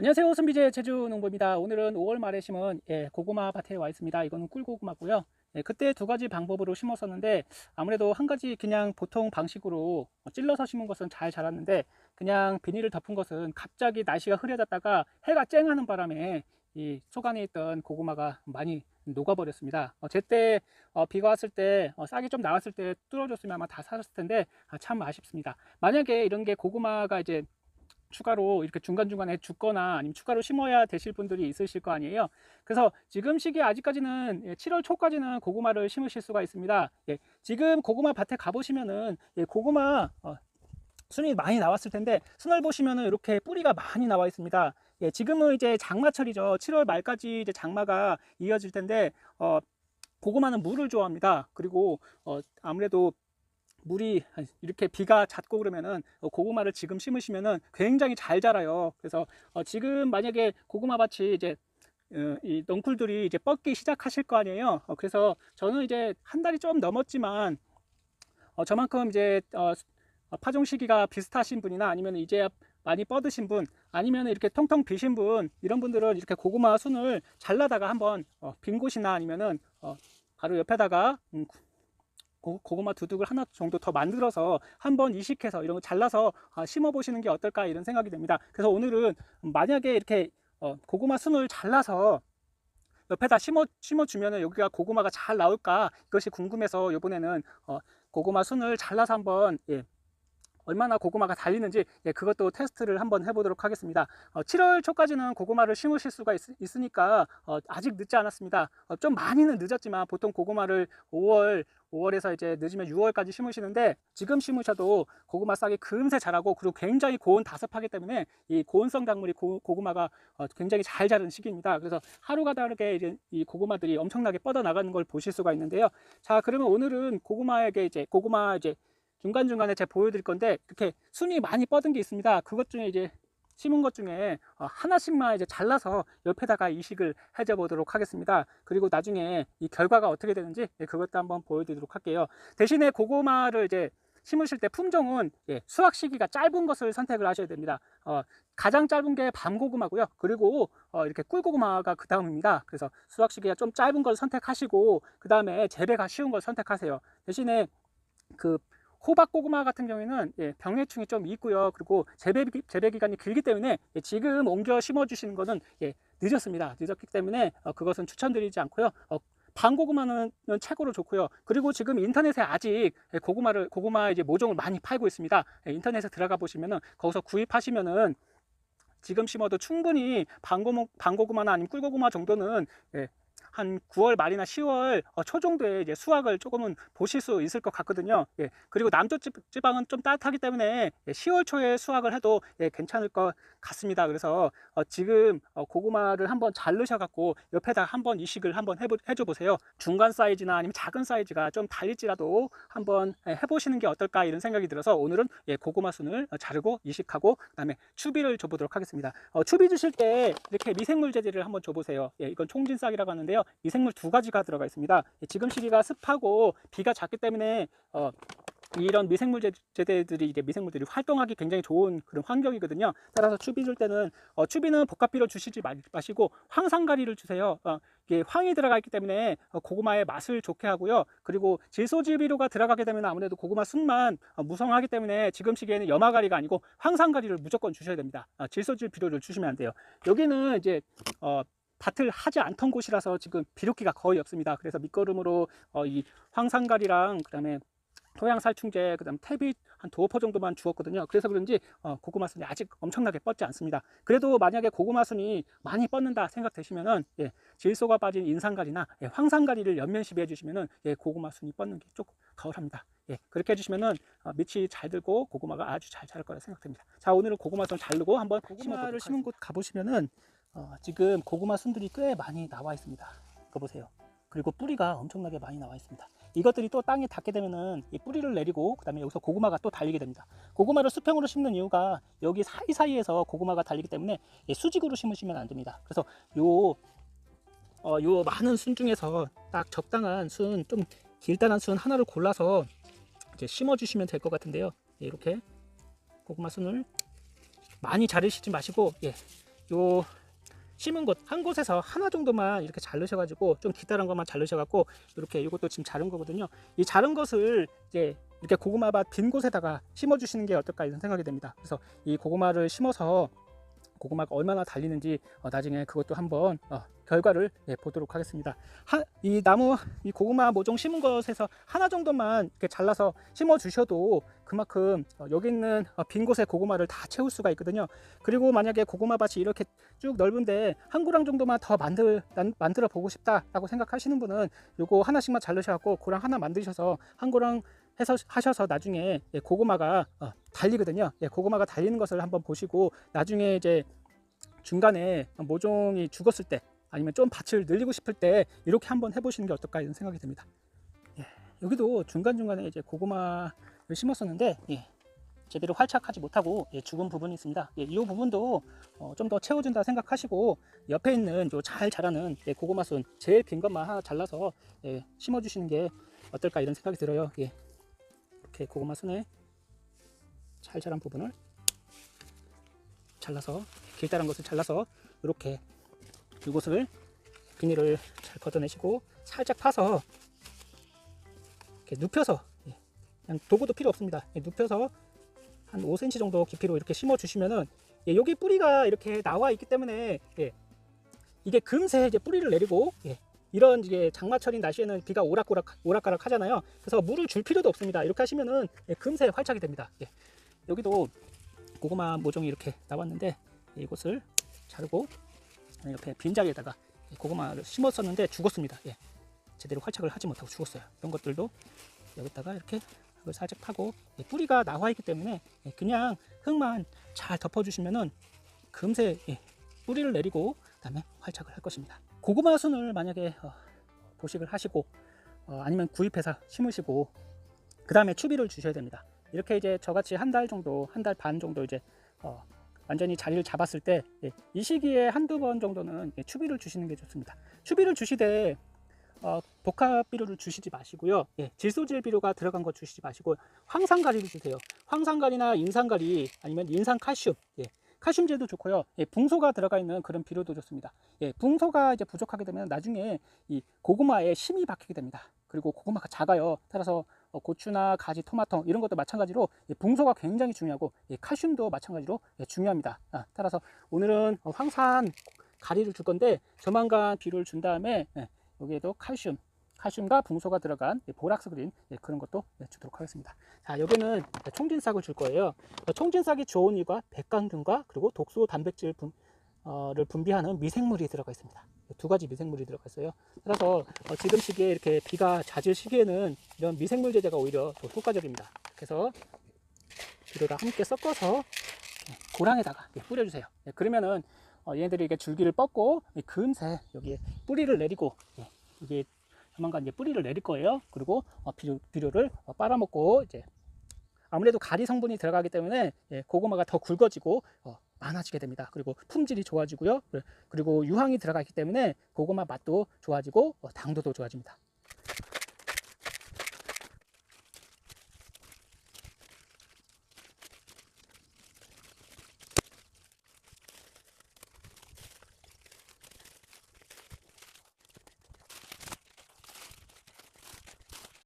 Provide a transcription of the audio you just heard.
안녕하세요. 선비제 제주농부입니다. 오늘은 5월 말에 심은 예, 고구마 밭에 와 있습니다. 이거는 꿀고구마고요. 예, 그때 두 가지 방법으로 심었었는데 아무래도 한 가지 그냥 보통 방식으로 찔러서 심은 것은 잘 자랐는데 그냥 비닐을 덮은 것은 갑자기 날씨가 흐려졌다가 해가 쨍하는 바람에 이 속안에 있던 고구마가 많이 녹아버렸습니다. 어, 제때 어, 비가 왔을 때 어, 싹이 좀 나왔을 때 뚫어줬으면 아마 다 살았을 텐데 아, 참 아쉽습니다. 만약에 이런 게 고구마가 이제 추가로 이렇게 중간중간에 죽거나 아니면 추가로 심어야 되실 분들이 있으실 거 아니에요. 그래서 지금 시기에 아직까지는 예, 7월 초까지는 고구마를 심으실 수가 있습니다. 예, 지금 고구마 밭에 가보시면은 예, 고구마 어, 순이 많이 나왔을 텐데 순을 보시면은 이렇게 뿌리가 많이 나와 있습니다. 예, 지금은 이제 장마철이죠. 7월 말까지 이제 장마가 이어질 텐데 어, 고구마는 물을 좋아합니다. 그리고 어, 아무래도 물이 이렇게 비가 잦고 그러면은 어, 고구마를 지금 심으시면은 굉장히 잘 자라요. 그래서 어, 지금 만약에 고구마 밭이 이제 어, 이 넝쿨들이 이제 뻗기 시작하실 거 아니에요. 어, 그래서 저는 이제 한 달이 좀 넘었지만 어, 저만큼 이제 어, 어, 파종 시기가 비슷하신 분이나 아니면 이제 많이 뻗으신 분 아니면 이렇게 통통 비신 분 이런 분들은 이렇게 고구마 순을 잘라다가 한번 어, 빈 곳이나 아니면은 어, 바로 옆에다가 음, 고, 고구마 두둑을 하나 정도 더 만들어서 한번 이식해서 이런 거 잘라서 아, 심어 보시는 게 어떨까 이런 생각이 듭니다. 그래서 오늘은 만약에 이렇게 어, 고구마 순을 잘라서 옆에다 심어 심어 주면은 여기가 고구마가 잘 나올까 이것이 궁금해서 이번에는 어, 고구마 순을 잘라서 한번 예, 얼마나 고구마가 달리는지 예, 그것도 테스트를 한번 해보도록 하겠습니다. 어, 7월 초까지는 고구마를 심으실 수가 있, 으니까 어, 아직 늦지 않았습니다. 어, 좀 많이는 늦었지만 보통 고구마를 5월 5월에서 이제 늦으면 6월까지 심으시는데 지금 심으셔도 고구마 싹이 금세 자라고 그리고 굉장히 고온 다습하기 때문에 이 고온성 작물이 고, 고구마가 어, 굉장히 잘 자라는 시기입니다. 그래서 하루가 다르게 이제 이 고구마들이 엄청나게 뻗어 나가는 걸 보실 수가 있는데요. 자, 그러면 오늘은 고구마에게 이제 고구마 이제 중간중간에 제가 보여드릴 건데 이렇게 순이 많이 뻗은 게 있습니다. 그것 중에 이제 심은 것 중에 어, 하나씩만 이제 잘라서 옆에다가 이식을 해줘 보도록 하겠습니다. 그리고 나중에 이 결과가 어떻게 되는지 예, 그것도 한번 보여드리도록 할게요. 대신에 고구마를 이제 심으실 때 품종은 예, 수확 시기가 짧은 것을 선택을 하셔야 됩니다. 어, 가장 짧은 게 밤고구마고요. 그리고 어, 이렇게 꿀고구마가 그 다음입니다. 그래서 수확 시기가 좀 짧은 걸 선택하시고 그 다음에 재배가 쉬운 걸 선택하세요. 대신에 그 호박 고구마 같은 경우에는 예, 병해충이 좀 있고요. 그리고 재배, 기- 재배 기간이 길기 때문에 예, 지금 옮겨 심어 주시는 것은 예, 늦었습니다. 늦었기 때문에 어, 그것은 추천드리지 않고요. 어, 방고구마는 최고로 좋고요. 그리고 지금 인터넷에 아직 예, 고구마를 고구마 이제 모종을 많이 팔고 있습니다. 예, 인터넷에 들어가 보시면은 거기서 구입하시면은 지금 심어도 충분히 방고, 방고구마나 아니면 꿀고구마 정도는 예, 한 9월 말이나 10월 어, 초 정도에 이제 수확을 조금은 보실 수 있을 것 같거든요. 예, 그리고 남쪽 지- 지방은 좀 따뜻하기 때문에 예, 10월 초에 수확을 해도 예, 괜찮을 것 같습니다. 그래서 어, 지금 어, 고구마를 한번 자르셔 갖고 옆에다 한번 이식을 한번 해보, 해줘 보세요. 중간 사이즈나 아니면 작은 사이즈가 좀 달릴지라도 한번 예, 해보시는 게 어떨까 이런 생각이 들어서 오늘은 예, 고구마 순을 어, 자르고 이식하고 그다음에 추비를 줘보도록 하겠습니다. 어, 추비 주실 때 이렇게 미생물 제제를 한번 줘보세요. 예, 이건 총진싹이라고 하는데요. 미생물 두 가지가 들어가 있습니다. 예, 지금 시기가 습하고 비가 잦기 때문에 어, 이런 미생물 제- 제대들이 이제 미생물들이 활동하기 굉장히 좋은 그런 환경이거든요. 따라서 추비 줄 때는 어, 추비는 복합비로 주시지 마- 마시고 황산가리를 주세요. 어, 이게 황이 들어가 있기 때문에 어, 고구마의 맛을 좋게 하고요. 그리고 질소질비료가 들어가게 되면 아무래도 고구마 순만 어, 무성하기 때문에 지금 시기에는 염화가리가 아니고 황산가리를 무조건 주셔야 됩니다. 어, 질소질 비료를 주시면 안 돼요. 여기는 이제 어, 밭을 하지 않던 곳이라서 지금 비료기가 거의 없습니다. 그래서 밑거름으로 어, 이 황산가리랑 그다음에 토양 살충제, 그다음 탭이 한 두어 포 정도만 주었거든요. 그래서 그런지 어, 고구마 순이 아직 엄청나게 뻗지 않습니다. 그래도 만약에 고구마 순이 많이 뻗는다 생각되시면은 예, 질소가 빠진 인산가리나 예, 황산가리를 연면 시비해 주시면은 예, 고구마 순이 뻗는 게 조금 덜합니다. 예, 그렇게 해주시면은 어, 밑이 잘 들고 고구마가 아주 잘 자랄 거라 생각됩니다. 자, 오늘은 고구마 순 자르고 한번 고구마를 심은 곳 가보시면은 어, 지금 고구마 순들이 꽤 많이 나와 있습니다. 이거 보세요. 그리고 뿌리가 엄청나게 많이 나와 있습니다. 이것들이 또 땅에 닿게 되면은 이 뿌리를 내리고 그다음에 여기서 고구마가 또 달리게 됩니다. 고구마를 수평으로 심는 이유가 여기 사이사이에서 고구마가 달리기 때문에 예, 수직으로 심으시면 안 됩니다. 그래서 요 어, 요 많은 순 중에서 딱 적당한 순, 좀 길다란 순 하나를 골라서 이제 심어 주시면 될 것 같은데요. 예, 이렇게 고구마 순을 많이 자르시지 마시고 예, 요 심은 곳 한 곳에서 하나 정도만 이렇게 자르셔가지고 좀 기다란 것만 자르셔갖고 이렇게 이것도 지금 자른 거거든요. 이 자른 것을 이제 이렇게 고구마밭 빈 곳에다가 심어주시는 게 어떨까 이런 생각이 됩니다. 그래서 이 고구마를 심어서 고구마가 얼마나 달리는지 어, 나중에 그것도 한번 어, 결과를 예, 보도록 하겠습니다. 하, 이 나무 이 고구마 모종 심은 것에서 하나 정도만 이렇게 잘라서 심어 주셔도 그만큼 어, 여기 있는 어, 빈 곳에 고구마를 다 채울 수가 있거든요. 그리고 만약에 고구마 밭이 이렇게 쭉 넓은데 한 고랑 정도만 더 만들 난- 만들어 보고 싶다라고 생각하시는 분은 요거 하나씩만 자르셔갖고 고랑 하나 만드셔서 한 고랑 해서 하셔서 나중에 예, 고구마가 어, 달리거든요. 예, 고구마가 달리는 것을 한번 보시고 나중에 이제 중간에 모종이 죽었을 때 아니면 좀 밭을 늘리고 싶을 때 이렇게 한번 해보시는 게 어떨까 이런 생각이 듭니다. 예, 여기도 중간 중간에 이제 고구마를 심었었는데 예, 제대로 활착하지 못하고 예, 죽은 부분이 있습니다. 예, 이 부분도 어, 좀더 채워준다 생각하시고 옆에 있는 요잘 자라는 예, 고구마순 제일 긴 것만 하나 잘라서 예, 심어주시는 게 어떨까 이런 생각이 들어요. 예. 이렇게 고구마 순에 잘 자란 부분을 잘라서 길다란 것을 잘라서 이렇게 이곳을 비닐을 잘 걷어내시고 살짝 파서 이렇게 눕혀서 예, 그냥 도구도 필요 없습니다. 예, 눕혀서 한 5cm 정도 깊이로 이렇게 심어 주시면은 예, 여기 뿌리가 이렇게 나와 있기 때문에 예, 이게 금세 이제 뿌리를 내리고 예, 이런 이게 장마철인 날씨에는 비가 오락오락 오락가락 하잖아요. 그래서 물을 줄 필요도 없습니다. 이렇게 하시면은 예, 금세 활착이 됩니다. 예. 여기도 고구마 모종이 이렇게 나왔는데 예, 이곳을 자르고 옆에 빈자리에다가 이 고구마를 심었었는데 죽었습니다. 예. 제대로 활착을 하지 못하고 죽었어요. 이런 것들도 여기다가 이렇게 흙을 살짝 파고 예, 뿌리가 나와 있기 때문에 예, 그냥 흙만 잘 덮어주시면은 금세 예, 뿌리를 내리고 그다음에 활착을 할 것입니다. 고구마 순을 만약에 어, 보식을 하시고 어, 아니면 구입해서 심으시고 그 다음에 추비를 주셔야 됩니다. 이렇게 이제 저같이 한 달 정도, 한 달 반 정도 이제 어, 완전히 자리를 잡았을 때 이 시기에 한두 번 정도는 예, 추비를 주시는 게 좋습니다. 추비를 주시되 어, 복합 비료를 주시지 마시고요. 예, 질소질 비료가 들어간 거 주시지 마시고 황산가리를 주세요. 황산가리나 인산가리 아니면 인산칼슘, 예, 칼슘제도 좋고요. 예, 붕소가 들어가 있는 그런 비료도 좋습니다. 예, 붕소가 이제 부족하게 되면 나중에 이 고구마에 심이 박히게 됩니다. 그리고 고구마가 작아요. 따라서 어, 고추나 가지, 토마토 이런 것도 마찬가지로 예, 붕소가 굉장히 중요하고 예, 칼슘도 마찬가지로 예, 중요합니다. 아, 따라서 오늘은 어, 황산 가리를 줄 건데 조만간 비료를 준 다음에 예, 여기에도 칼슘, 칼슘과 붕소가 들어간 예, 보락스 그린 예, 그런 것도 예, 주도록 하겠습니다. 자 여기는 총진싹을 줄 거예요. 어, 총진싹이 좋은 이유가 백강균과 그리고 독소 단백질 분, 어 를 분비하는 미생물이 들어가 있습니다. 두 가지 미생물이 들어가 있어요. 따라서 어, 지금 시기에 이렇게 비가 잦을 시기에는 이런 미생물 제제가 오히려 더 효과적입니다. 그래서 비료랑 함께 섞어서 예, 고랑에다가 예, 뿌려주세요. 예, 그러면은 어, 얘네들이 이게 줄기를 뻗고 예, 금세 여기에 뿌리를 내리고 예, 이게 조만간 이제 뿌리를 내릴 거예요. 그리고 어, 비료, 비료를 어, 빨아먹고 이제 아무래도 가리 성분이 들어가기 때문에 예, 고구마가 더 굵어지고 어, 많아지게 됩니다. 그리고 품질이 좋아지고요. 그리고 유황이 들어가기 때문에 고구마 맛도 좋아지고 어, 당도도 좋아집니다.